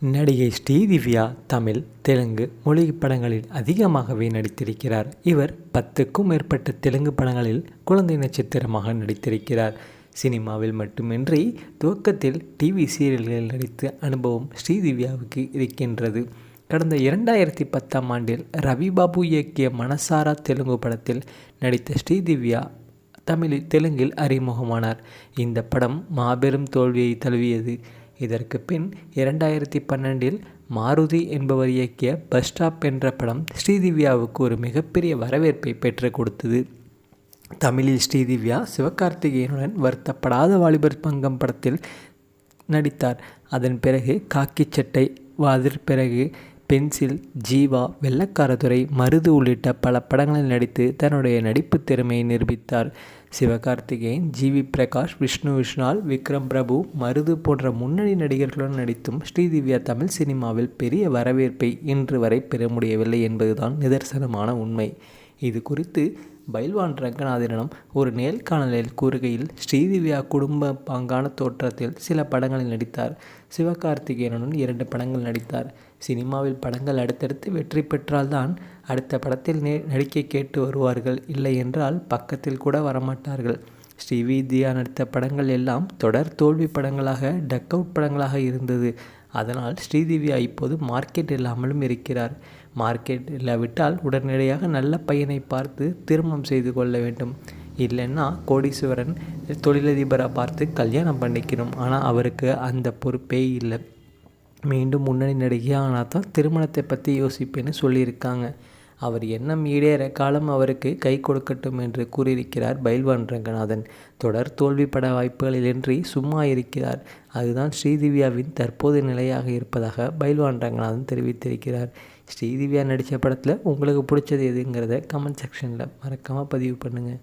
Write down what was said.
நடிகை ஸ்ரீதிவ்யா தமிழ் தெலுங்கு மொழி படங்களில் அதிகமாகவே நடித்திருக்கிறார். இவர் பத்துக்கும் மேற்பட்ட தெலுங்கு படங்களில் குழந்தை நட்சத்திரமாக நடித்திருக்கிறார். சினிமாவில் மட்டுமின்றி துவக்கத்தில் டிவி சீரியல்களில் நடித்த அனுபவம் ஸ்ரீதிவ்யாவுக்கு இருக்கின்றது. கடந்த இரண்டாயிரத்தி பத்தாம் ஆண்டில் ரவிபாபு இயக்கிய மனசாரா தெலுங்கு படத்தில் நடித்த ஸ்ரீதிவ்யா தமிழில் தெலுங்கில் அறிமுகமானார். இந்த படம் மாபெரும் தோல்வியை தழுவியது. இதற்கு பின் இரண்டாயிரத்தி பன்னெண்டில் மாருதி என்பவர் இயக்கிய பஸ் ஸ்டாப் என்ற படம் ஸ்ரீதிவ்யாவுக்கு ஒரு மிகப்பெரிய வரவேற்பை பெற்றுக் கொடுத்தது. தமிழில் ஸ்ரீதிவ்யா சிவகார்த்திகேயனுடன் வருத்தப்படாத வாலிபர் பங்கம் படத்தில் நடித்தார். அதன் பிறகு காக்கி சட்டை வாதிர் பிறகு பென்சில் ஜீவா வெள்ளக்காரதுரை மருது உள்ளிட்ட பல படங்களில் நடித்து தன்னுடைய நடிப்பு திறமையை நிரூபித்தார். சிவகார்த்திகேயன் ஜி. வி. பிரகாஷ் விஷ்ணு விஷால் விக்ரம் பிரபு மருது போன்ற முன்னணி நடிகர்களுடன் நடித்தும் ஸ்ரீதிவ்யா தமிழ் சினிமாவில் பெரிய வரவேற்பை இன்று வரை பெற முடியவில்லை என்பதுதான் நிதர்சனமான உண்மை. இது குறித்து பைல்வான் ரங்கநாதனிடம் ஒரு நேர்காணலில் கூறுகையில் ஸ்ரீதிவ்யா குடும்ப பாங்கான தோற்றத்தில் சில படங்களில் நடித்தார். சிவகார்த்திகேயனுடன் இரண்டு படங்கள் நடித்தார். சினிமாவில் படங்கள் அடுத்தடுத்து வெற்றி பெற்றால்தான் அடுத்த படத்தில் நடிக்க கேட்டு வருவார்கள். இல்லை என்றால் பக்கத்தில் கூட வரமாட்டார்கள். ஸ்ரீவித்யா நடித்த படங்கள் எல்லாம் தொடர் தோல்வி படங்களாக டக் அவுட் படங்களாக இருந்தது. அதனால் ஸ்ரீதிவ்யா இப்போது மார்க்கெட் இல்லாமலும் இருக்கிறார். மார்க்கெட் இல்லாவிட்டால் உடனடியாக நல்ல பையனை பார்த்து திருமணம் செய்து கொள்ள வேண்டும். இல்லைன்னா கோடீஸ்வரன் தொழிலதிபரை பார்த்து கல்யாணம் பண்ணிக்கணும். ஆனால் அவருக்கு அந்த பொறுப்பே இல்லை. மீண்டும் முன்னணி நடிகை ஆனால் தான் திருமணத்தை பற்றி யோசிப்பேன்னு சொல்லியிருக்காங்க. அவர் எண்ணம் ஈடேற காலம் அவருக்கு கை கொடுக்கட்டும் என்று கூறியிருக்கிறார் பைல்வான் ரங்கநாதன். தொடர் தோல்வி பட வாய்ப்புகளிலின்றி சும்மா இருக்கிறார். அதுதான் ஸ்ரீதிவ்யாவின் தற்போது நிலையாக இருப்பதாக பைல்வான் ரங்கநாதன் தெரிவித்திருக்கிறார். ஸ்ரீதிவ்யா நடித்த படத்தில் உங்களுக்கு பிடிச்சது எதுங்கிறத கமெண்ட் செக்ஷனில் மறக்காமல் பதிவு பண்ணுங்கள்